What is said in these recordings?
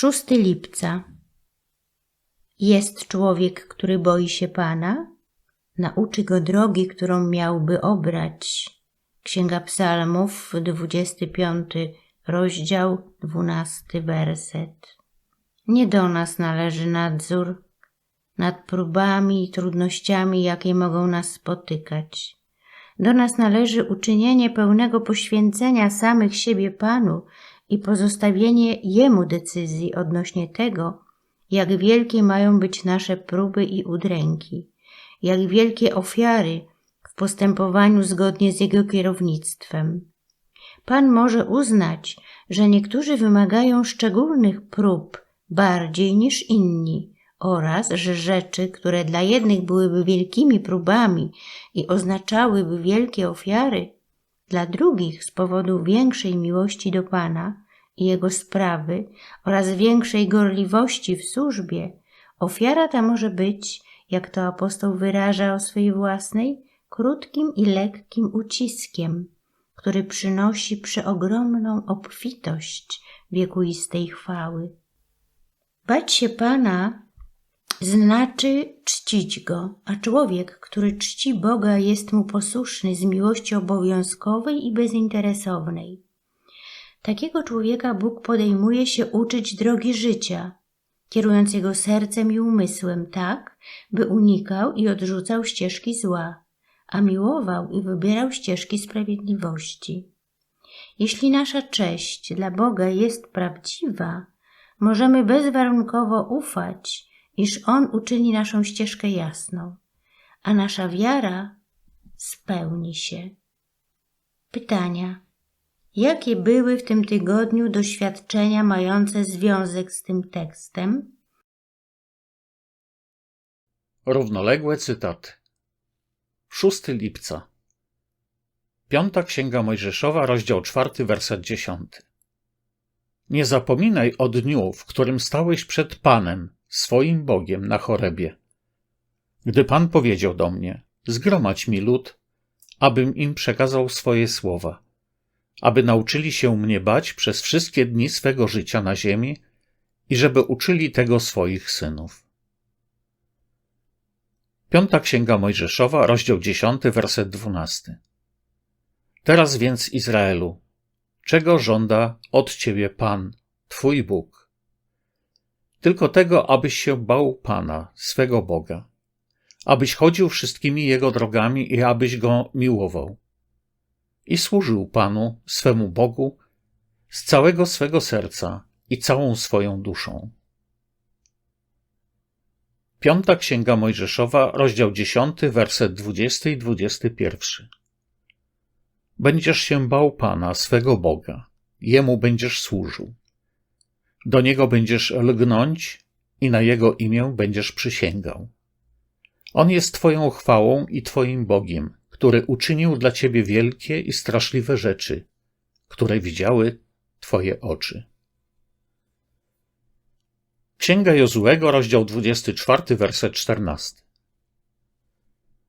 6 lipca. Jest człowiek, który boi się Pana? Nauczy go drogi, którą miałby obrać. Księga Psalmów, 25 rozdział, 12 werset. Nie do nas należy nadzór nad próbami i trudnościami, jakie mogą nas spotykać. Do nas należy uczynienie pełnego poświęcenia samych siebie Panu i pozostawienie Jemu decyzji odnośnie tego, jak wielkie mają być nasze próby i udręki, jak wielkie ofiary w postępowaniu zgodnie z Jego kierownictwem. Pan może uznać, że niektórzy wymagają szczególnych prób bardziej niż inni oraz, że rzeczy, które dla jednych byłyby wielkimi próbami i oznaczałyby wielkie ofiary, dla drugich z powodu większej miłości do Pana i Jego sprawy oraz większej gorliwości w służbie, ofiara ta może być, jak to apostoł wyraża o swojej własnej, krótkim i lekkim uciskiem, który przynosi przeogromną obfitość wiekuistej chwały. Bać się Pana znaczy czcić Go, a człowiek, który czci Boga, jest mu posłuszny z miłości obowiązkowej i bezinteresownej. Takiego człowieka Bóg podejmuje się uczyć drogi życia, kierując jego sercem i umysłem tak, by unikał i odrzucał ścieżki zła, a miłował i wybierał ścieżki sprawiedliwości. Jeśli nasza cześć dla Boga jest prawdziwa, możemy bezwarunkowo ufać, iż On uczyni naszą ścieżkę jasną, a nasza wiara spełni się. Pytania. Jakie były w tym tygodniu doświadczenia mające związek z tym tekstem? Równoległe cytaty. 6 lipca. Piąta Księga Mojżeszowa, rozdział 4, werset 10. Nie zapominaj o dniu, w którym stałeś przed Panem, swoim Bogiem na chorebie. Gdy Pan powiedział do mnie, zgromadź mi lud, abym im przekazał swoje słowa, aby nauczyli się mnie bać przez wszystkie dni swego życia na ziemi i żeby uczyli tego swoich synów. Piąta Księga Mojżeszowa, rozdział 10, werset 12. Teraz więc, Izraelu, czego żąda od ciebie Pan, Twój Bóg? Tylko tego, abyś się bał Pana, swego Boga, abyś chodził wszystkimi Jego drogami i abyś Go miłował. I służył Panu, swemu Bogu, z całego swego serca i całą swoją duszą. Piąta Księga Mojżeszowa, rozdział 10, werset 20 i 21. Będziesz się bał Pana, swego Boga, Jemu będziesz służył. Do Niego będziesz lgnąć i na Jego imię będziesz przysięgał. On jest Twoją chwałą i Twoim Bogiem, który uczynił dla Ciebie wielkie i straszliwe rzeczy, które widziały Twoje oczy. Księga Jozuego, rozdział 24, werset 14.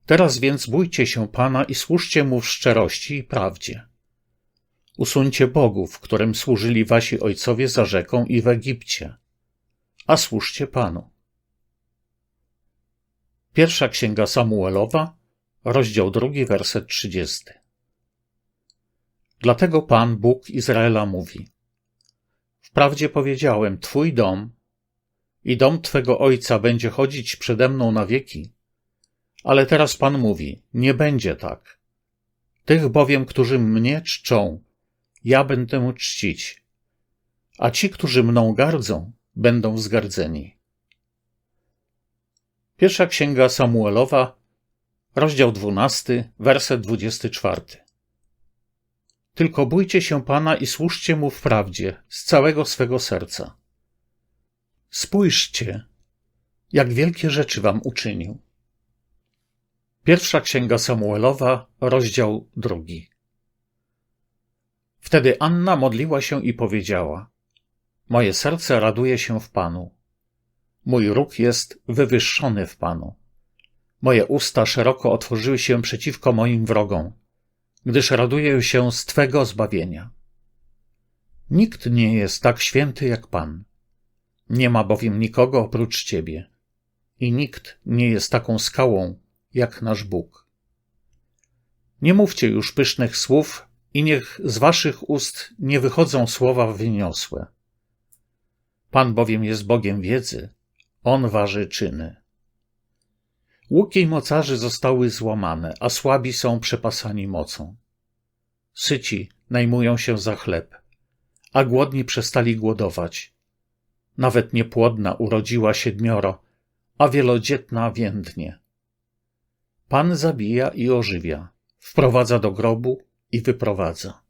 Teraz więc bójcie się Pana i służcie Mu w szczerości i prawdzie. Usuńcie bogów, którym służyli wasi ojcowie za rzeką i w Egipcie, a służcie Panu. Pierwsza księga Samuelowa, rozdział drugi, werset trzydziesty. Dlatego Pan, Bóg Izraela mówi: Wprawdzie powiedziałem, Twój dom i dom Twego ojca będzie chodzić przede mną na wieki, ale teraz Pan mówi: Nie będzie tak. Tych bowiem, którzy mnie czczą, ja będę czcić, a ci, którzy mną gardzą, będą wzgardzeni. Pierwsza księga Samuelowa, rozdział 12, werset 24. Tylko bójcie się Pana i służcie Mu w prawdzie z całego swego serca. Spójrzcie, jak wielkie rzeczy wam uczynił. Pierwsza księga Samuelowa, rozdział drugi. Wtedy Anna modliła się i powiedziała: Moje serce raduje się w Panu. Mój róg jest wywyższony w Panu. Moje usta szeroko otworzyły się przeciwko moim wrogom, gdyż raduję się z Twego zbawienia. Nikt nie jest tak święty jak Pan. Nie ma bowiem nikogo oprócz Ciebie i nikt nie jest taką skałą jak nasz Bóg. Nie mówcie już pysznych słów i niech z Waszych ust nie wychodzą słowa wyniosłe. Pan bowiem jest Bogiem wiedzy, On waży czyny. Łuki mocarzy zostały złamane, a słabi są przepasani mocą. Syci najmują się za chleb, a głodni przestali głodować. Nawet niepłodna urodziła siedmioro, a wielodzietna więdnie. Pan zabija i ożywia, wprowadza do grobu i wyprowadza.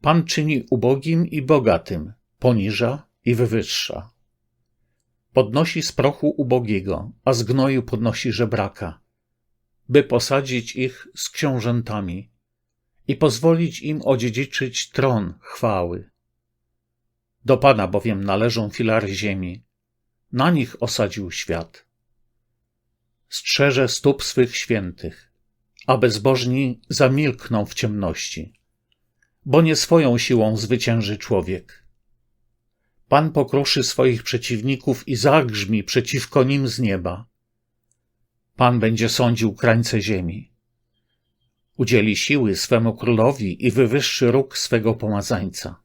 Pan czyni ubogim i bogatym, poniża i wywyższa. Podnosi z prochu ubogiego, a z gnoju podnosi żebraka, by posadzić ich z książętami i pozwolić im odziedziczyć tron chwały. Do Pana bowiem należą filary ziemi, na nich osadził świat. Strzeże stóp swych świętych, a bezbożni zamilkną w ciemności, bo nie swoją siłą zwycięży człowiek. Pan pokruszy swoich przeciwników i zagrzmi przeciwko nim z nieba. Pan będzie sądził krańce ziemi. Udzieli siły swemu królowi i wywyższy róg swego pomazańca.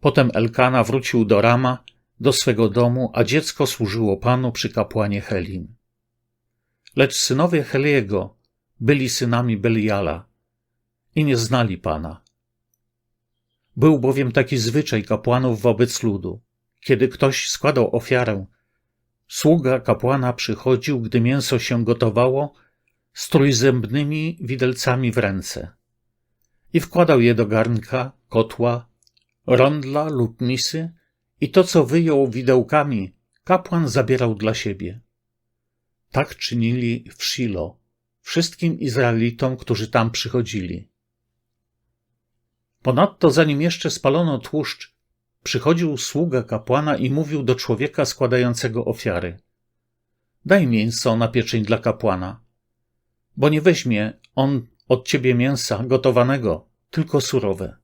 Potem Elkana wrócił do Rama, do swego domu, a dziecko służyło Panu przy kapłanie Helim. Lecz synowie Heliego byli synami Beliala i nie znali Pana. Był bowiem taki zwyczaj kapłanów wobec ludu. Kiedy ktoś składał ofiarę, sługa kapłana przychodził, gdy mięso się gotowało, z trójzębnymi widelcami w ręce i wkładał je do garnka, kotła, rondla lub misy i to, co wyjął widełkami, kapłan zabierał dla siebie. Tak czynili w Shilo wszystkim Izraelitom, którzy tam przychodzili. Ponadto, zanim jeszcze spalono tłuszcz, przychodził sługa kapłana i mówił do człowieka składającego ofiary: Daj mięso na pieczeń dla kapłana, bo nie weźmie on od ciebie mięsa gotowanego, tylko surowe.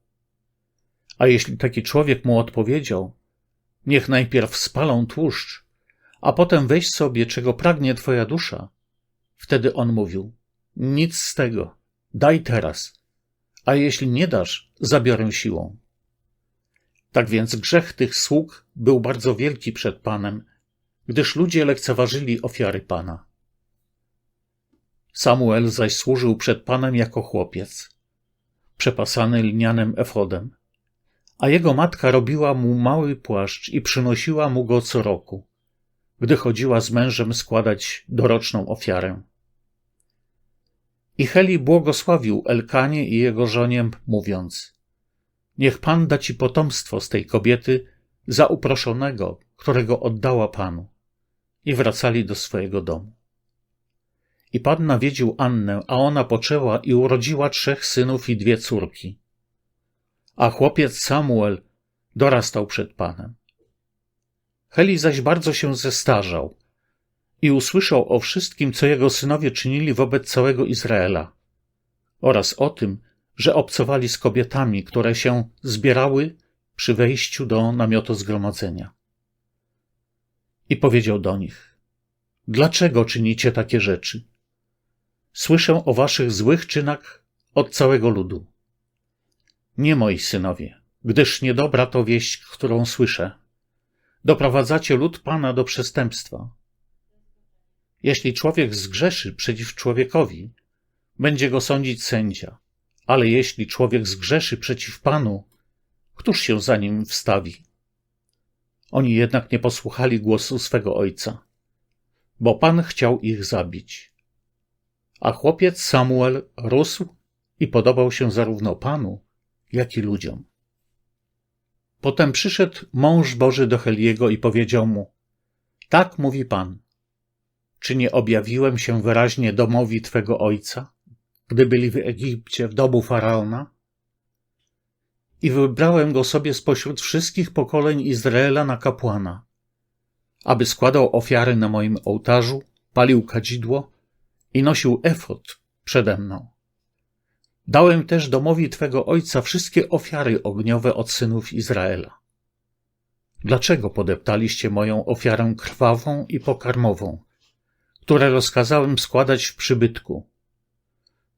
A jeśli taki człowiek mu odpowiedział: Niech najpierw spalą tłuszcz, a potem weź sobie, czego pragnie twoja dusza, wtedy on mówił: Nic z tego, daj teraz a jeśli nie dasz, zabiorę siłą. Tak więc grzech tych sług był bardzo wielki przed Panem, gdyż ludzie lekceważyli ofiary Pana. Samuel zaś służył przed Panem jako chłopiec, przepasany lnianym efodem, a jego matka robiła mu mały płaszcz i przynosiła mu go co roku, gdy chodziła z mężem składać doroczną ofiarę. I Heli błogosławił Elkanie i jego żonie, mówiąc: Niech Pan da ci potomstwo z tej kobiety za uproszonego, którego oddała Panu. I wracali do swojego domu. I Pan nawiedził Annę, a ona poczęła i urodziła trzech synów i dwie córki. A chłopiec Samuel dorastał przed Panem. Heli zaś bardzo się zestarzał i usłyszał o wszystkim, co jego synowie czynili wobec całego Izraela, oraz o tym, że obcowali z kobietami, które się zbierały przy wejściu do namiotu zgromadzenia. I powiedział do nich: Dlaczego czynicie takie rzeczy? Słyszę o waszych złych czynach od całego ludu. Nie moi synowie, gdyż niedobra to wieść, którą słyszę. Doprowadzacie lud Pana do przestępstwa jeśli człowiek zgrzeszy przeciw człowiekowi, będzie go sądzić sędzia, ale jeśli człowiek zgrzeszy przeciw Panu, któż się za nim wstawi? Oni jednak nie posłuchali głosu swego ojca, bo Pan chciał ich zabić. A chłopiec Samuel rósł i podobał się zarówno Panu, jak i ludziom. Potem przyszedł mąż Boży do Heliego i powiedział mu: Tak mówi Pan. Czy nie objawiłem się wyraźnie domowi Twego ojca, gdy byli w Egipcie, w domu faraona? I wybrałem go sobie spośród wszystkich pokoleń Izraela na kapłana, aby składał ofiary na moim ołtarzu, palił kadzidło i nosił efot przede mną. Dałem też domowi Twego ojca wszystkie ofiary ogniowe od synów Izraela. Dlaczego podeptaliście moją ofiarę krwawą i pokarmową, które rozkazałem składać w przybytku?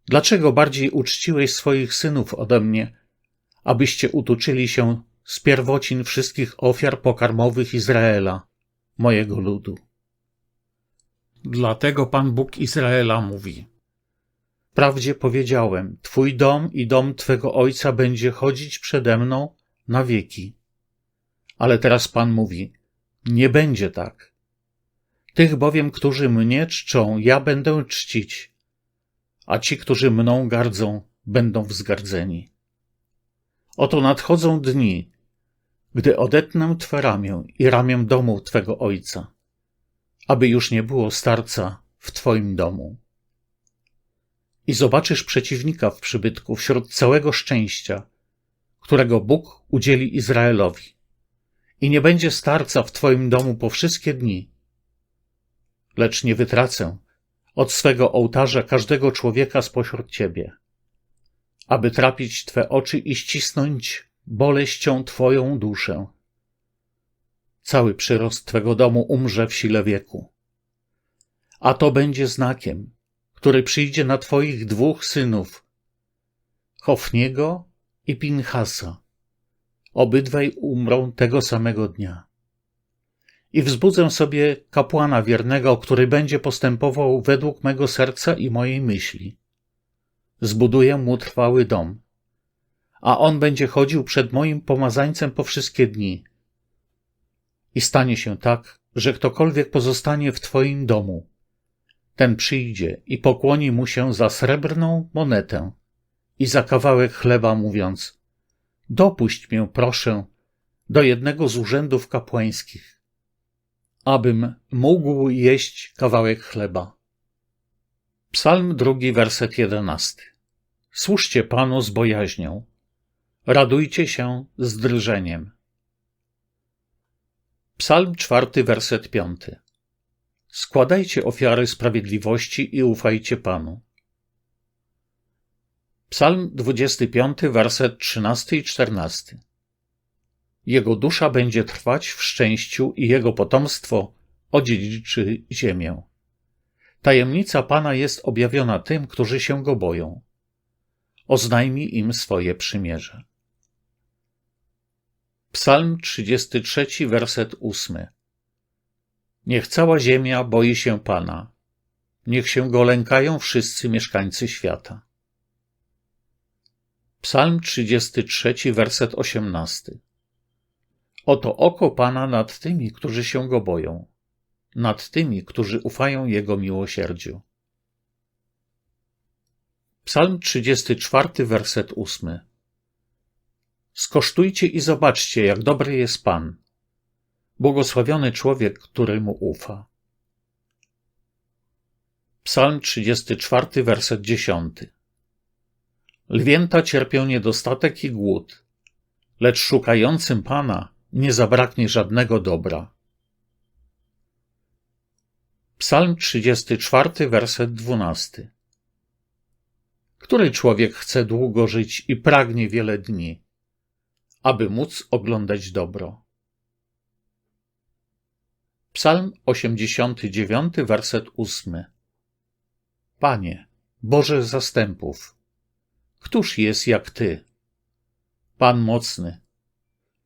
Dlaczego bardziej uczciłeś swoich synów ode mnie, abyście utuczyli się z pierwocin wszystkich ofiar pokarmowych Izraela, mojego ludu? Dlatego Pan Bóg Izraela mówi: Wprawdzie powiedziałem, Twój dom i dom Twego ojca będzie chodzić przede mną na wieki. Ale teraz Pan mówi: Nie będzie tak. Tych bowiem, którzy mnie czczą, ja będę czcić, a ci, którzy mną gardzą, będą wzgardzeni. Oto nadchodzą dni, gdy odetnę Twe ramię i ramię domu Twego ojca, aby już nie było starca w Twoim domu. I zobaczysz przeciwnika w przybytku wśród całego szczęścia, którego Bóg udzieli Izraelowi. I nie będzie starca w Twoim domu po wszystkie dni. Lecz nie wytracę od swego ołtarza każdego człowieka spośród Ciebie, aby trapić Twe oczy i ścisnąć boleścią Twoją duszę. Cały przyrost Twego domu umrze w sile wieku. A to będzie znakiem, który przyjdzie na Twoich dwóch synów, Hofniego i Pinchasa. Obydwaj umrą tego samego dnia. I wzbudzę sobie kapłana wiernego, który będzie postępował według mego serca i mojej myśli. Zbuduję mu trwały dom, a on będzie chodził przed moim pomazańcem po wszystkie dni. I stanie się tak, że ktokolwiek pozostanie w Twoim domu, ten przyjdzie i pokłoni mu się za srebrną monetę i za kawałek chleba, mówiąc: Dopuść mię, proszę, do jednego z urzędów kapłańskich, abym mógł jeść kawałek chleba. Psalm drugi, werset jedenasty. Służcie Panu z bojaźnią, radujcie się z drżeniem. Psalm czwarty, werset piąty. Składajcie ofiary sprawiedliwości i ufajcie Panu. Psalm 25, werset 13 i 14. Jego dusza będzie trwać w szczęściu i jego potomstwo odziedziczy ziemię. Tajemnica Pana jest objawiona tym, którzy się go boją. Oznajmi im swoje przymierze. Psalm 33, werset 8. Niech cała ziemia boi się Pana. Niech się go lękają wszyscy mieszkańcy świata. Psalm 33, werset 18. Oto oko Pana nad tymi, którzy się go boją, nad tymi, którzy ufają Jego miłosierdziu. Psalm 34, werset 8. Skosztujcie i zobaczcie, jak dobry jest Pan. Błogosławiony człowiek, który mu ufa. Psalm 34, werset 10. Lwięta cierpią niedostatek i głód, lecz szukającym Pana nie zabraknie żadnego dobra. Psalm 34, werset 12. Który człowiek chce długo żyć i pragnie wiele dni, aby móc oglądać dobro? Psalm 89, werset 8. Panie, Boże zastępów, któż jest jak Ty? Pan mocny,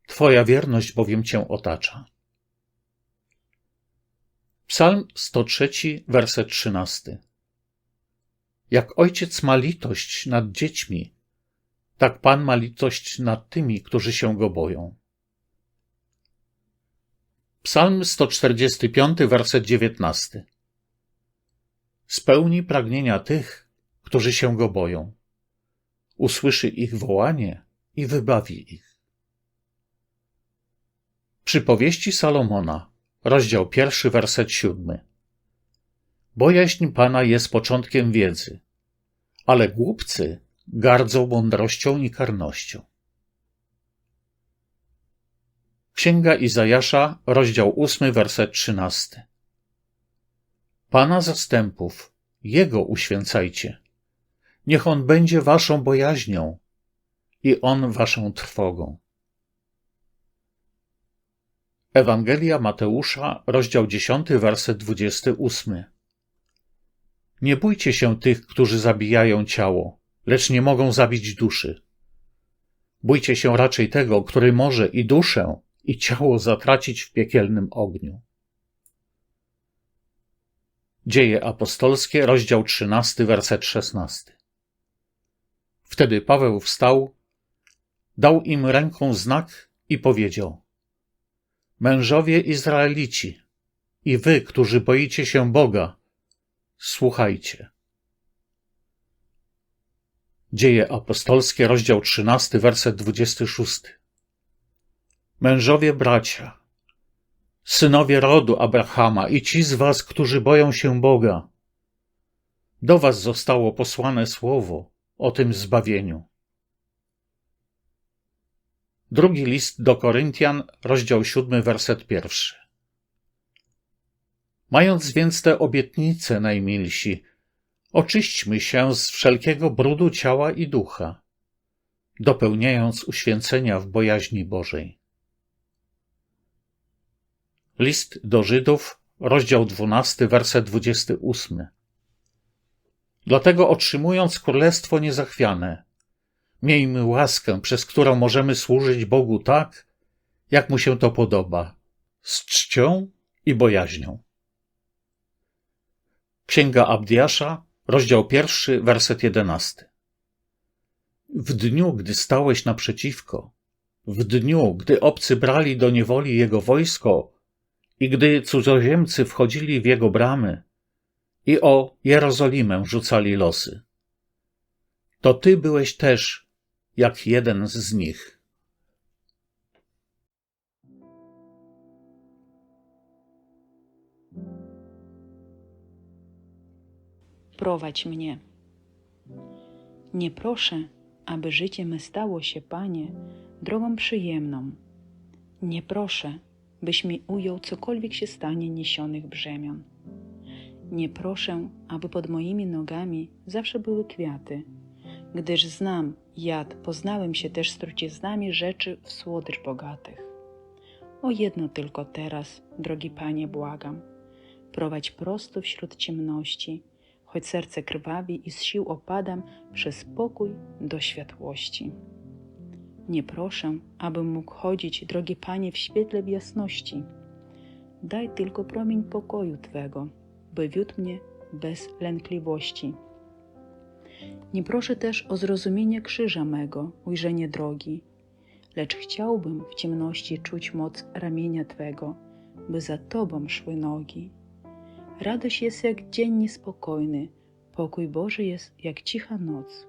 Twoja wierność bowiem Cię otacza. Psalm 103, werset 13. Jak ojciec ma litość nad dziećmi, tak Pan ma litość nad tymi, którzy się go boją. Psalm 145, werset 19. Spełni pragnienia tych, którzy się go boją. Usłyszy ich wołanie i wybawi ich. Przypowieści Salomona, rozdział pierwszy, werset siódmy. Bojaźń Pana jest początkiem wiedzy, ale głupcy gardzą mądrością i karnością. Księga Izajasza, rozdział ósmy, werset trzynasty. Pana zastępów, Jego uświęcajcie. Niech On będzie waszą bojaźnią i On waszą trwogą. Ewangelia Mateusza, rozdział 10, werset 28. Nie bójcie się tych, którzy zabijają ciało, lecz nie mogą zabić duszy. Bójcie się raczej tego, który może i duszę, i ciało zatracić w piekielnym ogniu. Dzieje apostolskie, rozdział 13, werset 16. Wtedy Paweł wstał, dał im ręką znak i powiedział: Mężowie Izraelici, i wy, którzy boicie się Boga, słuchajcie. Dzieje apostolskie, rozdział 13, werset 26. Mężowie bracia, synowie rodu Abrahama i ci z was, którzy boją się Boga, do was zostało posłane słowo o tym zbawieniu. Drugi list do Koryntian, rozdział 7, werset pierwszy. Mając więc te obietnice, najmilsi, oczyśćmy się z wszelkiego brudu ciała i ducha, dopełniając uświęcenia w bojaźni Bożej. List do Żydów, rozdział 12, werset 28. Dlatego otrzymując królestwo niezachwiane, miejmy łaskę, przez którą możemy służyć Bogu tak, jak mu się to podoba, z czcią i bojaźnią. Księga Abdiasza, rozdział pierwszy, werset jedenasty. W dniu, gdy stałeś naprzeciwko, w dniu, gdy obcy brali do niewoli jego wojsko i gdy cudzoziemcy wchodzili w jego bramy i o Jerozolimę rzucali losy, to ty byłeś też jak jeden z nich. prowadź mnie. Nie proszę, aby życie me stało się, Panie, drogą przyjemną. Nie proszę, byś mi ujął cokolwiek się stanie niesionych brzemion. Nie proszę, aby pod moimi nogami zawsze były kwiaty, gdyż znam jad, poznałem się też z truciznami rzeczy w słodycz bogatych. O jedno tylko teraz, drogi Panie, błagam. Prowadź prosto wśród ciemności, choć serce krwawi i z sił opadam przez pokój do światłości. Nie proszę, abym mógł chodzić, drogi Panie, w świetle w jasności. Daj tylko promień pokoju Twego, by wiódł mnie bez lękliwości. Nie proszę też o zrozumienie krzyża mego, ujrzenie drogi, lecz chciałbym w ciemności czuć moc ramienia Twego, by za Tobą szły nogi. Radość jest jak dzień niespokojny, pokój Boży jest jak cicha noc.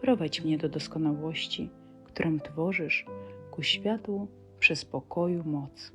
Prowadź mnie do doskonałości, którą tworzysz ku światłu przez pokoju moc.